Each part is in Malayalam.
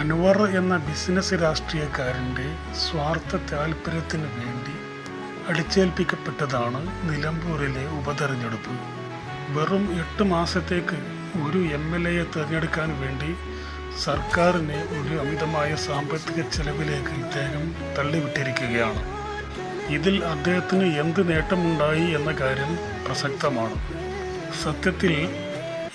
അൻവർ എന്ന ബിസിനസ് രാഷ്ട്രീയക്കാരന്റെ സ്വാർത്ഥ താൽപ്പര്യത്തിന് വേണ്ടി അടിച്ചേൽപ്പിക്കപ്പെട്ടതാണ് നിലമ്പൂരിലെ ഉപതെരഞ്ഞെടുപ്പ്. വെറും എട്ട് മാസത്തേക്ക് ഒരു എം എൽ എയെ തിരഞ്ഞെടുക്കാൻ വേണ്ടി സർക്കാരിനെ ഒരു അമിതമായ സാമ്പത്തിക ചെലവിലേക്ക് ഇദ്ദേഹം തള്ളിവിട്ടിരിക്കുകയാണ്. ഇതിൽ അദ്ദേഹത്തിന് എന്ത് നേട്ടമുണ്ടായി എന്ന കാര്യം പ്രസക്തമാണ്. സത്യത്തിൽ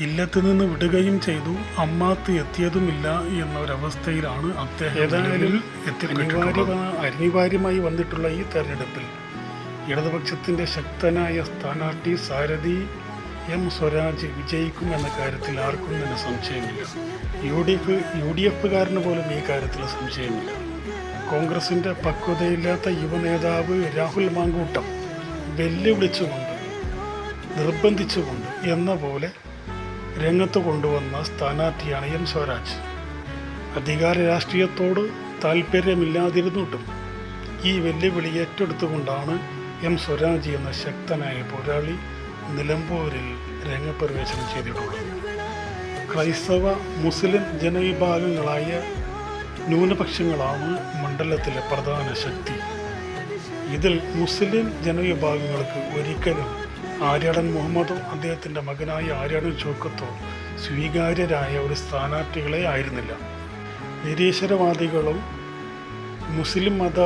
ഇല്ലത്ത് നിന്ന് വിടുകയും ചെയ്തു. അമ്മാത്ത് എത്തിയതുമില്ല എന്ന ഒരവസ്ഥയിലാണ് അദ്ദേഹം ഏതായാലും അനിവാര്യമായി വന്നിട്ടുള്ള ഈ തെരഞ്ഞെടുപ്പിൽ ഇടതുപക്ഷത്തിന്റെ ശക്തനായ സ്ഥാനാർത്ഥി സാരഥി എം സ്വരാജ് വിജയിക്കും എന്ന കാര്യത്തിൽ ആർക്കും തന്നെ സംശയമില്ല. U D F U D എഫുകാരന് പോലും ഈ കാര്യത്തിൽ സംശയമില്ല. കോൺഗ്രസിന്റെ പക്വതയില്ലാത്ത യുവനേതാവ് രാഹുൽ മാങ്കൂട്ടം വെല്ലുവിളിച്ചുകൊണ്ട് നിർബന്ധിച്ചുകൊണ്ട് എന്ന പോലെ രംഗത്ത് കൊണ്ടുവന്ന സ്ഥാനാർത്ഥിയാണ് എം സ്വരാജ്. അധികാര രാഷ്ട്രീയത്തോട് താല്പര്യമില്ലാതിരുന്നിട്ടും ഈ വെല്ലുവിളി ഏറ്റെടുത്തുകൊണ്ടാണ് എം സ്വരാജ് എന്ന ശക്തനായ പോരാളി നിലമ്പൂരിൽ രംഗപ്രവേശനം ചെയ്തിട്ടുള്ളത്. ക്രൈസ്തവ മുസ്ലിം ജനവിഭാഗങ്ങളായ ന്യൂനപക്ഷങ്ങളാണ് മണ്ഡലത്തിലെ പ്രധാന ശക്തി. ഇതിൽ മുസ്ലിം ജനവിഭാഗങ്ങൾക്ക് ഒരിക്കലും ആര്യാടൻ മുഹമ്മദോ അദ്ദേഹത്തിന്റെ മകനായ ആര്യാടൻ ചോക്കത്തോ സ്വീകാര്യരായ ഒരു സ്ഥാനാർത്ഥികളെ ആയിരുന്നില്ല. നിരീശ്വരവാദികളും മുസ്ലിം മത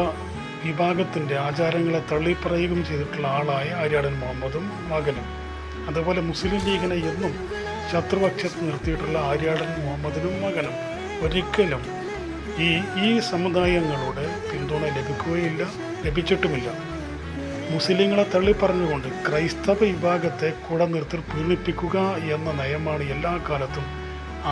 വിഭാഗത്തിന്റെ ആചാരങ്ങളെ തള്ളിപ്പറയുകയും ചെയ്തിട്ടുള്ള ആളായ ആര്യാടൻ മുഹമ്മദും മകനും. അതുപോലെ മുസ്ലിം ലീഗിനെ എന്നും ശത്രുപക്ഷത്ത് നിർത്തിയിട്ടുള്ള ആര്യാടൻ മുഹമ്മദിനും മകനും ഒരിക്കലും ഈ ഈ സമുദായങ്ങളുടെ പിന്തുണ ലഭിക്കുകയില്ല ലഭിച്ചിട്ടുമില്ല. മുസ്ലിങ്ങളെ തള്ളിപ്പറഞ്ഞുകൊണ്ട് ക്രൈസ്തവ വിഭാഗത്തെ കൂടെ നിർത്തി പീഡിപ്പിക്കുക എന്ന നയമാണ് എല്ലാ കാലത്തും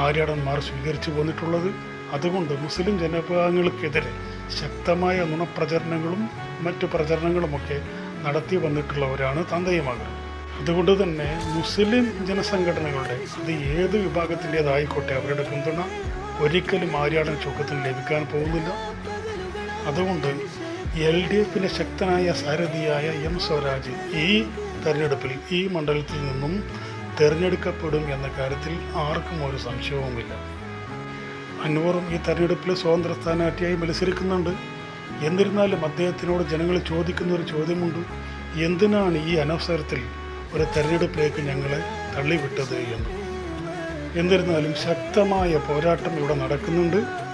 ആര്യാടന്മാർ സ്വീകരിച്ചു പോന്നിട്ടുള്ളത് അതുകൊണ്ട് മുസ്ലിം ജനവിഭാഗങ്ങൾക്കെതിരെ ശക്തമായ നുണപ്രചരണങ്ങളും മറ്റു പ്രചരണങ്ങളുമൊക്കെ നടത്തി വന്നിട്ടുള്ളവരാണ് തന്തയമാകർ അതുകൊണ്ട് തന്നെ മുസ്ലിം ജനസംഘടനകളുടെ അത് ഏത് വിഭാഗത്തിന്റേതായിക്കോട്ടെ അവരുടെ പിന്തുണ ഒരിക്കലും ആര്യാടൻ ചുക്കത്തിന് ലഭിക്കാൻ പോകുന്നില്ല. അതുകൊണ്ട് എൽ ഡി എഫിന്റെ ശക്തനായ സാരഥിയായ എം സ്വരാജ് ഈ തെരഞ്ഞെടുപ്പിൽ ഈ മണ്ഡലത്തിൽ നിന്നും തിരഞ്ഞെടുക്കപ്പെടും എന്ന കാര്യത്തിൽ ആർക്കും ഒരു സംശയവുമില്ല. അൻവറും ഈ തെരഞ്ഞെടുപ്പിൽ സ്വതന്ത്ര സ്ഥാനാർത്ഥിയായി മത്സരിക്കുന്നുണ്ട്. എന്നിരുന്നാലും അദ്ദേഹത്തിനോട് ജനങ്ങൾ ചോദിക്കുന്ന ഒരു ചോദ്യമുണ്ട്. എന്തിനാണ് ഈ അനവസരത്തിൽ ഒരു തെരഞ്ഞെടുപ്പിലേക്ക് ഞങ്ങളെ തള്ളിവിട്ടത് എന്ന്. എന്നിരുന്നാലും ശക്തമായ പോരാട്ടം ഇവിടെ നടക്കുന്നുണ്ട്.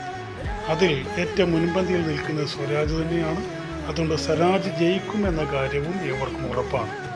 അതിൽ ഏറ്റവും മുൻപന്തിയിൽ നിൽക്കുന്നത് സ്വരാജ് തന്നെയാണ്. അതുകൊണ്ട് സ്വരാജ് ജയിക്കും എന്ന കാര്യവും ഇവർക്കും ഉറപ്പാണ്.